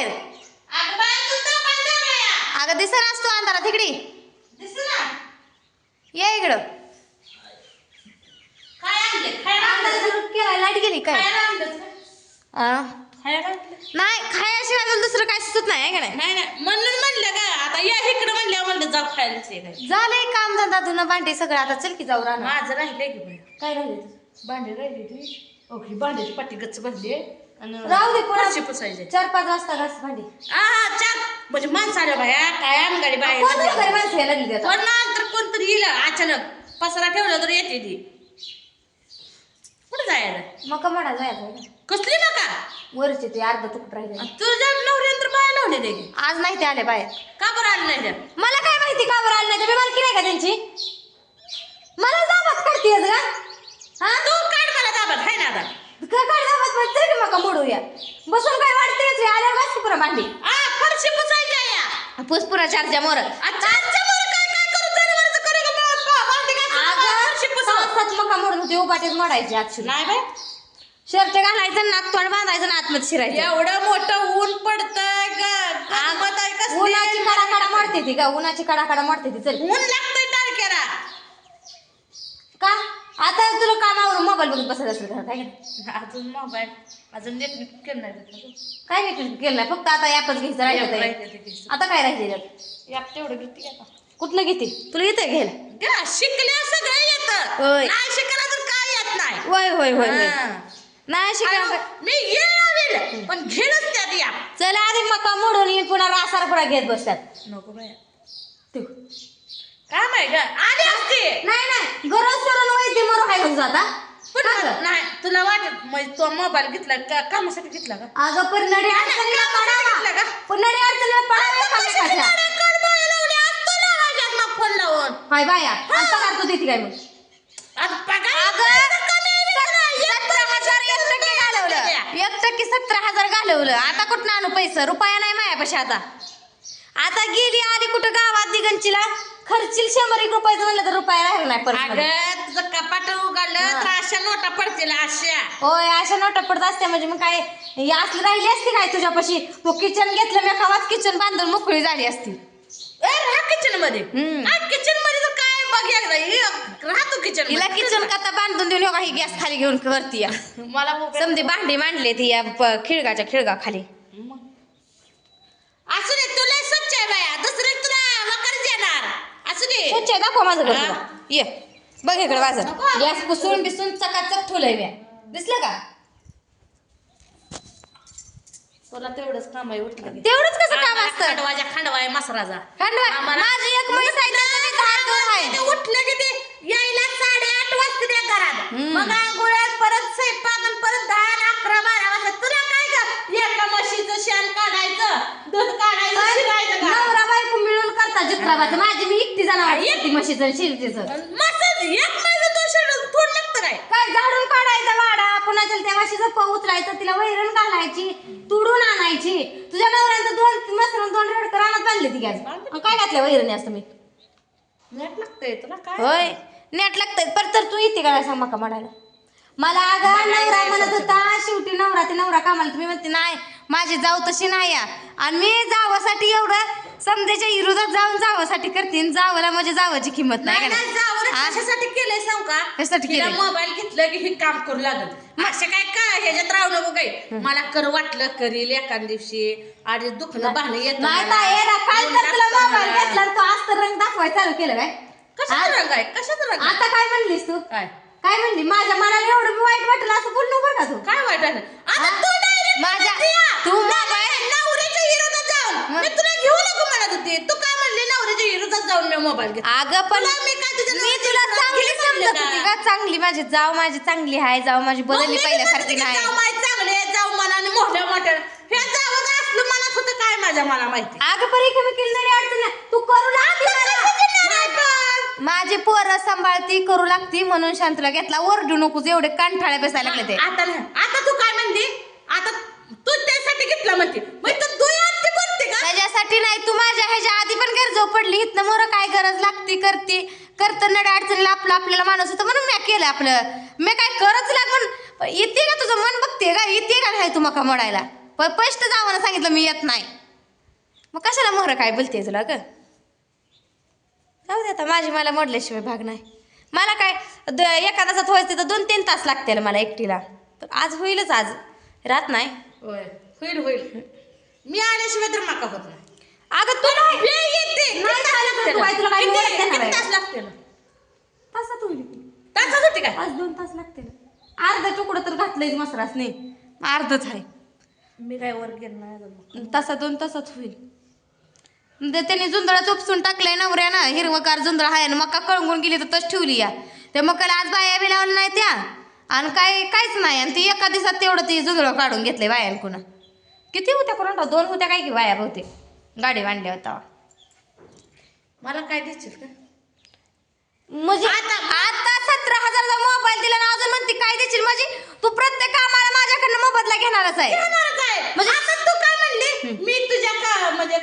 बाहेर अगं बाया, तू तर पाहिजे बाया. अगं दिसा असतो अंधारात तिकडे? ये. इकडं. लाइट गेली काय? नाही खायाशिवाय तुला दुसरं काय सुचत नाही आहे का नाही? नाही नाही. म्हणून म्हणलं का आता या इकडं म्हणल्या म्हणलं जाऊ खायला ते काय झालंय काम धंदा धुणं भांडी सगळं. आता चल की जाऊ राहणार माझं राहिले की बाई. काय राहिले तुझं? भांडे राहिले ती ओके भांड्याची पाठी गच्च भरली राहू दे कोणा- फरशी पुसायची? चार पाच वाजता घास भांडी. हा चार. म्हणजे माणसं आल्या बाया काय आमगाडी म्हातारी माणसं यायला लागली आता? कोण ना तर कोणतरी येईल अचानक पसरा ठेवला तर येते ती. कुठं जायला? म्हणा जायचं आहे ना. कसली नका वरचे ते अर्ध तुकट राहिले. तुझ्या नवऱ्यानं तर बाया लावले ते. आज नाही ते आले बाहेर. का बरं आलं नाही त्या? मला काय माहिती का बरं आलं नाही ते? मालकी नाही का त्यांची? मला दाबात काढतेस का हा तू काढ मला ताब्यात हाय ना आता का काढ दाबात पण तरी मका मोडूया बसून काय वाटतेच भांडी. आ फरशी पुसायची या. पुसपुरा चारच्या मोर. अच्छा बरं काय काय करू? जनावरचं करू का? पा- घासून फरशी पुसव. सात मका मोडून होते उपाटेच मोडायचे ऍक्च्युली नाही बाय शर्ट घालायचं नाक तोंड बांधायचं ना आतमध्ये शिरायचं. एवढं मोठं ऊन पडतंय ग-. उन्हाची कडा कडा मोडते ती का उन्हाची कडा कडा मोडते ती. चल. ऊन लागतंय टाळक्याला का? आता तुला कामावरून मोबाईल बघत बसत असेल घरात आहे का नाही? अजून मोबाईल अजून नेट केलं नाही त्यातलं. काय नाही केलं नाही फक्त आता ॲपच घ्यायचं राहिलं App ते. राहिलं ते घ्यायचं. आता काय राहिले याप तेवढं घेते आता कुठलं घेते तुला येते घ्यायला ग, शिकल्या सगळं येतं होय. नाही शिकला तर काय येत नाही होय होय होय होय हा. नाही शिकायला अरे, मी येईल पण घेणच त्यात या चला आधी मका मोडून पुन्हा रासार पुन्हा घेत बसतात नको बाया तू. काय माहिती? ग आली असते. नाही नाही. गरज सोडून वैद्य मरू काय म्हणतो आता पण का? गं? नाही तुला वाटत मग तो मोबाईल घेतला का? कामासाठी घेतला का? अगं पण नडी अडचणीला पडावा. का? पण नडी अडचणीला पडावा फोन लावून. हाय बाया. आणि पगार तू देते काय मग? आता पगार अगं, कमी आहे ना. सतरा हजार एक टक्के घालवलं. एक टक्के सतरा हजार घालवलं. आता कुठं आणू पैसा? रुपया नाही मायापाशी आता. आता गेली आली कुठं गावात दिगंचीला? खर्चील शंभर एक रुपयाचं म्हणलं तर रुपया राहिला नाही परत अगं तुझं कपाट उघडलं तर अशा नोटा पडतील अशा. होय अशा नोटा पडत असते म्हणजे मग काय हे असली राहिली असती काय तुझ्यापाशी? तो किचन घेतलं मी खावाच किचन बांधून मोकळी झाली असती. ए राहा किचनमध्ये. हम्म. किचनमध्ये तर काय बघ एकदा. ये, राहतो किचन तिला किचन कथा बांधून देऊन हो का ही गॅस खाली घेऊन वरती या. मला समधी भांडी मांडले ती या प- खिळगाच्या खिळगा खाली असू दे तुला स्वच्छ आहे बाया दुसरे तुला वकरच येणार असू दे स्वच्छ आहे, दाखव माझं घर. तुला. ये बघ इकडे नको. गॅस पुसून बिसून चकाचक ठेवलंय मी दिसलं का तुला तेवढंच काम आहे उठलं की. तेवढंच कसं काम आम्हाला असतं खंडवाच्या खंडवा आहे मसराचा खंडवा आम्हाला- माझी एक म्हैस आहे त्याचं मी दहा दोन ते आहे उठलं की ते यायला साडेआठ वाजता त्या घरात हम्म. मग आंघोळ्यात परत स्वयंपाक आणि परत दहा आणि अकरा बारा वाजता तुला काय ग एका म्हशीचं शेण काढायचं दूध काढायचं शिरायचं? जित्राबाचं माझी मी एकटी जाणार एक- ती म्हशीचं एक महिना तो थोडं लागतं काय काय झाडून काढायचा वाडा? पुन्हा त्या म्हशीचं प उचलायचं तिला वैरण घालायची तुडून आणायची. तुझ्या नवऱ्याचं दोन मसरून दोन रेड रानात बांधले ती गॅस काय घातल्या वैरणी असतं मी? नेट लागतंय तुला काय? होय. नेट लागतंय. पर तर तू येते का नाही सांग मका म्हणायला? मला अगं नवरा म्हणत होता नवरा ते नवरा कामाला. तुम्ही म्हणते नाही माझी जाऊ तशी नाही आहे. आणि मी जावासाठी एवढं समजायच्या विरोधात जाऊन जावासाठी करते आणि जावाला म्हणजे जावाची किंमत नाही नाही का नाही? नाही? जावं हा? कशासाठी केलंय सांग का? कशासाठी तिला केलंय? मोबाईल घेतलं की हे काम करू लागल. असं काय काय ह्याच्यात राहू नको काही मला कर वाटलं करील एखाद दिवशी. आणि दुखणं भाणं येत नाही ताई, ना, काल तर तुला मोबाईल घेतला आणि तू आज तर रंग दाखवायला चालू केलं काय? कशाचा रंग आहे? कशाचा रंग आहे? आता काय म्हणलीस तू? काय? काय म्हणली? माझ्या मनाला एवढं वाईट वाटलं असं बोलू नको का तू. काय वाईट आता हा? तू direct माझ्या- म्हणते. तू नाही, मोबाईल- नाही, नवऱ्याच्या विरोधात जाऊन. मग? मी तुला घेऊ नको म्हणत होते. तू काय म्हणली? नवऱ्याच्या विरोधात जाऊन मी मोबाईल घेतला अगं पण तुला मी काय तुझ्या मी नवऱ्याच्या तुला चांगली गेली समजत होती का? चांगली माझी जाव माझी चांगली आहे जाव माझी बदलली मी पहिल्यासारखी म्हणते की नाही. जाऊ माय चांगले आहे, जाऊ मला आणि मोठ्या मोठ्या. हे जावं असलं मनात होतं काय माझ्या मला माहिती? अगं परी कमी केली तरी अडचण तू करू मला. माझी पोरं सांभाळती करू लागती म्हणून शांतला घेतला. ओरडू नकोस एवढे कानठाळे बसायला लागले ते. आता नाही. आता तू काय म्हणते? आता तू त्यासाठी घेतला म्हणते. तर तू आजची बोलते का? त्याच्यासाठी नाही तू माझ्या ह्याच्या आधी पण गरजो पडली. इथनं मोर काय गरज लागती करते. करत नड्या अडचणीला आपलं आपल्याला माणूस होतं म्हणून मी केलं आपलं. मी काय करच लागून येते का तुझं मन बघते का? येते का नाही तू मका मोडायला? पण पैष्ट जावं सांगितलं मी येत नाही. मग कशाला मोहर काय बोलते तुला ग? जाऊ दे आता माझी मला मोडल्याशिवाय भाग नाही. मला काय द एका तासात व्हायचं तर दोन तीन तास लागतील मला एकटीला. पण आज होईलच आज. राहत नाही. होय. होईल होईल. मी आल्याशिवाय तर माका होत नाही. अगं तू नाही. वेळ येते. नाही झालं तर तू काय तुला काय किती- देणार किती? तास तासात होईल. तासात होते काय? पाच दोन तास लागतील. अर्धा तुकडं तर घातलंय मसरास नाही अर्धच आहे. मी काय वर गेलो नाही अजून. दोन तासात होईल. ते त्यांनी जुंदळा चोपसून टाकलंय नवऱ्यानं. हिरवगार जुंदळ आहे ना मका कळंगून गेली तर तस ठेवली या. त्या मकाला आज बाया बी लावल्या नाही त्या आणि काय काहीच नाही. आणि ती एका दिवसात तेवढं ती जुंदळ काढून घेतलंय बायांकुणं किती होत्या कोणा दोन होत्या काय की बाया बहुतेक? गाडी मांडल्या होता मला काय द्यायची का? म्हणजे आता सतरा हजारचा मोबाईल दिला ना अजून म्हणते काय देशील म्हणजे तू प्रत्येक कामाला माझ्याकडनं मोबदला घेणारच आहे येणार काय म्हणजे- आता तू काय म्हणली मी तुझ्या का म्हणजे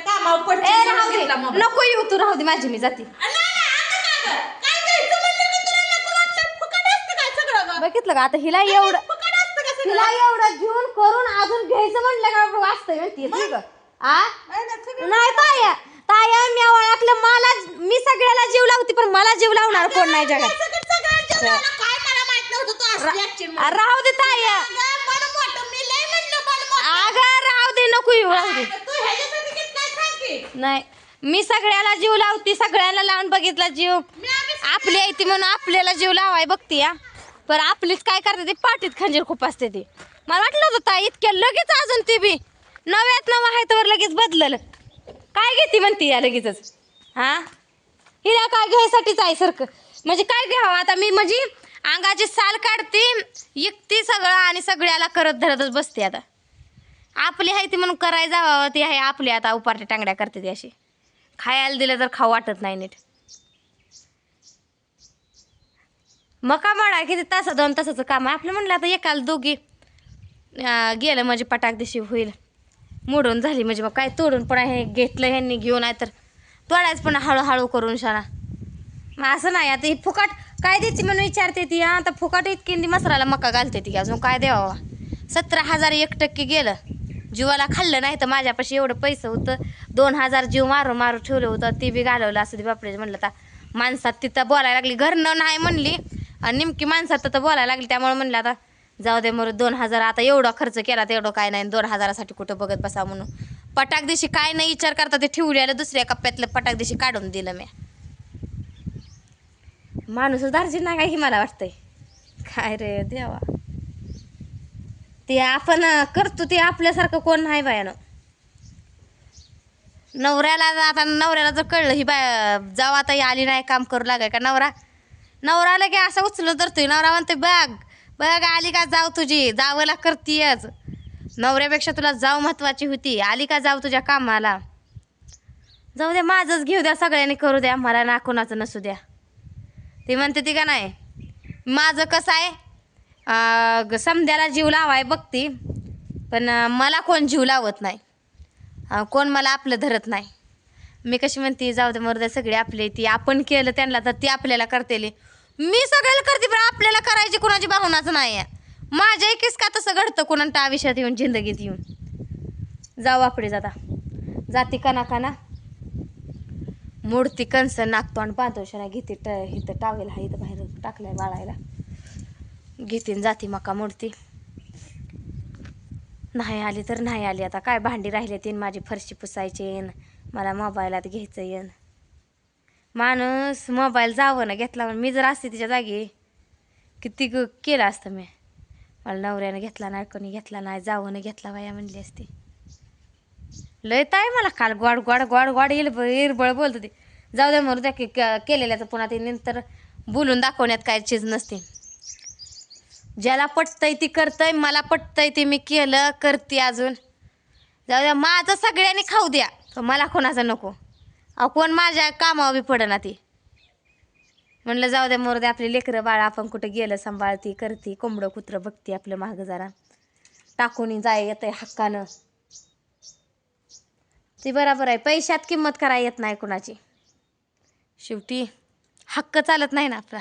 ए राहू दे घेतला मोबाईल. नको येऊ तू राहू दे माझी मी जाते नाही, नाही, आता काय गं? काय द्यायचं म्हणलं की तुला नको वाटतं? फुकट असतं काय सगळं गं? बघितलं का आता हिला एवढं फुकट असतं का सगळं? तिला एवढं घेऊन करून अजून घ्यायचं म्हणलं का वाचतंय म्हणते ठीक आ नाही, नाही, सगळं- नाही ताया ताया मी ओळखलं मला मी सगळ्याला जीव लावते पण मला जीव लावणार कोण नाही जगात सगळं- सगळं जेवणाला काय मला माहीत नव्हतं तू असली action आ, म्हणून. राहू दे ताया अगं, मन मोठं. मी लय म्हणलं मन मोठं. अगं राहू दे नको येऊ राहू दे अगं, तू ह्याच्यासाठी घेतलाय सांग की. नाही. मी सगळ्याला जीव लावते सगळ्याला लावून बघितला जीव. आपली आहे ती म्हणून आपल्याला जीव लावाय बघते या पण आपलीच काय करते ती? पाठीत खंजीर खूप असते ती. मला वाटलं होतं ताई इतक्या लगेच अजून ती बी. नव्यात नवं आहे तर लगेच बदलल. काय घेते म्हणते या लगेचच? हा? हिला काय घ्यायसाठीच आहे सारखं? म्हणजे काय घ्यावं आता मी? म्हणजे अंगाची साल काढते इकते सगळं आणि सगळ्याला करत धरतच बसते आता. आपली आहे ती म्हणून करायला जावं ती आहे आपली. आता उपारच्या टांगड्या करते ती अशी. खायला दिलं तर खाऊ वाटत नाही नीट. मका म्हणा किती तासा दोन तासाचं काम आहे? आपलं म्हणलं आता एकाला दोघी गेलं म्हणजे पटाक दिशी होईल. मोडून झाली म्हणजे मग काय तोडून पण हे घेतलं ह्यांनी घेऊन आहे तर. तोडायचं पण हळूहळू करून शाळा मग असं नाही आता ही फुकाट काय देते म्हणून विचारते ती आता फुकाट इतकी मसराला मका घालते ती अजून. काय द्यावा सतरा हजार एक टक्के गेलं. जीवाला खाल्लं नाही तर माझ्यापाशी एवढं पैसे होतं. दोन हजार जीव मारून मारून ठेवलं होतं. ते बी घालवलं असं ते बापरे म्हणलं आता. माणसात तिथं बोलायला लागली. घरनं नाही म्हणली. आणि नेमकी माणसात तर बोलायला लागली. त्यामुळे म्हणलं आता जाऊ दे मग दोन हजार. आता एवढा खर्च केला तर एवढं काय नाही. दोन हजारासाठी कुठं बघत बसा म्हणून. पटाक दिवशी काय नाही विचार करता ते ठेवलेलं दुसऱ्या कप्प्यातलं पटाक दिवशी काढून दिलं मी माणूस दार्जिन नाही काय ही मला वाटतंय? काय रे देवा. ते आपण करतो ते आपल्यासारखं कोण नाही बायानं. नवऱ्याला आता नवऱ्याला जर कळलं ही बाय जाऊ आता ही आली नाही काम करू लागाय का नवरा? नवराला की असं उचलून धरतोय. नवरा म्हणते बघ बघ आली का जाऊ तुझी जावंला करतीयच. नवऱ्यापेक्षा तुला जाऊ महत्वाची होती. आली का जाऊ तुझ्या कामाला? जाऊ द्या माझंच घेऊ द्या सगळ्यांनी करू द्या. मला ना कोणाचं नसू द्या. ती म्हणते ती का नाही? माझं कसं आहे? अं, समद्याला जीव लावाय बघती पण मला कोण जीव लावत नाही. कोण मला आपलं धरत नाही. मी कशी म्हणते जाऊ दे मरू सगळी सगळे आपले ती. आपण केलं त्यांना तर ती आपल्याला करतेली मी सगळ्याला करते पण आपल्याला करायची कोणाची भावनाच नाही आहे. माझ्या एकीच का तसं घडतं कोणाच्या आयुष्यात येऊन जिंदगीत येऊन? जाऊ आपडे जाता. जाती काना काना मूर्ती कंस नाकतो आणि बांधतो शना घेते ट इथं टावेल हा इथं बाहेर टाकलाय बाळायला. घेतीन जाती मका मूर्ती नाही आली तर नाही आली. आता काय भांडी राहिले तीन माझी फरशी पुसायची येईन. मला मोबाईलात घ्यायचं येईन. माणूस मोबाईल जावं ना घेतला म्हणून. मी जर असते तिच्या जागी किती केलं असतं मी. मला नवऱ्यानं घेतला नाही कोणी घेतला नाही जावं ना घेतला बाया म्हणली असती. लय ताय मला काल गोड गोड गोड गोड इरबळ इरबळ बोलत होती. जाऊ द्या मरू द्या की क- केलेल्याचं पुन्हा ते नंतर बोलून दाखवण्यात काय चीज नसते. ज्याला पटतंय ती करतंय मला पटतंय ते मी केलं करते अजून. जाऊ द्या माझं सगळ्यांनी खाऊ द्या. पण मला कोणाचं नको. अहो कोण माझ्या कामावर बी पडना ती. म्हणलं जाऊ द्या मोर द्या आपली लेकरं बाळ आपण कुठं गेलं सांभाळती करती कोंबडं कुत्रं बघती आपलं मागं जरा. टाकून जाय येतंय हक्कानं. ती बराबर आहे. पैशात किंमत करायला येत नाही कुणाची. शेवटी हक्क चालत नाही ना आपला.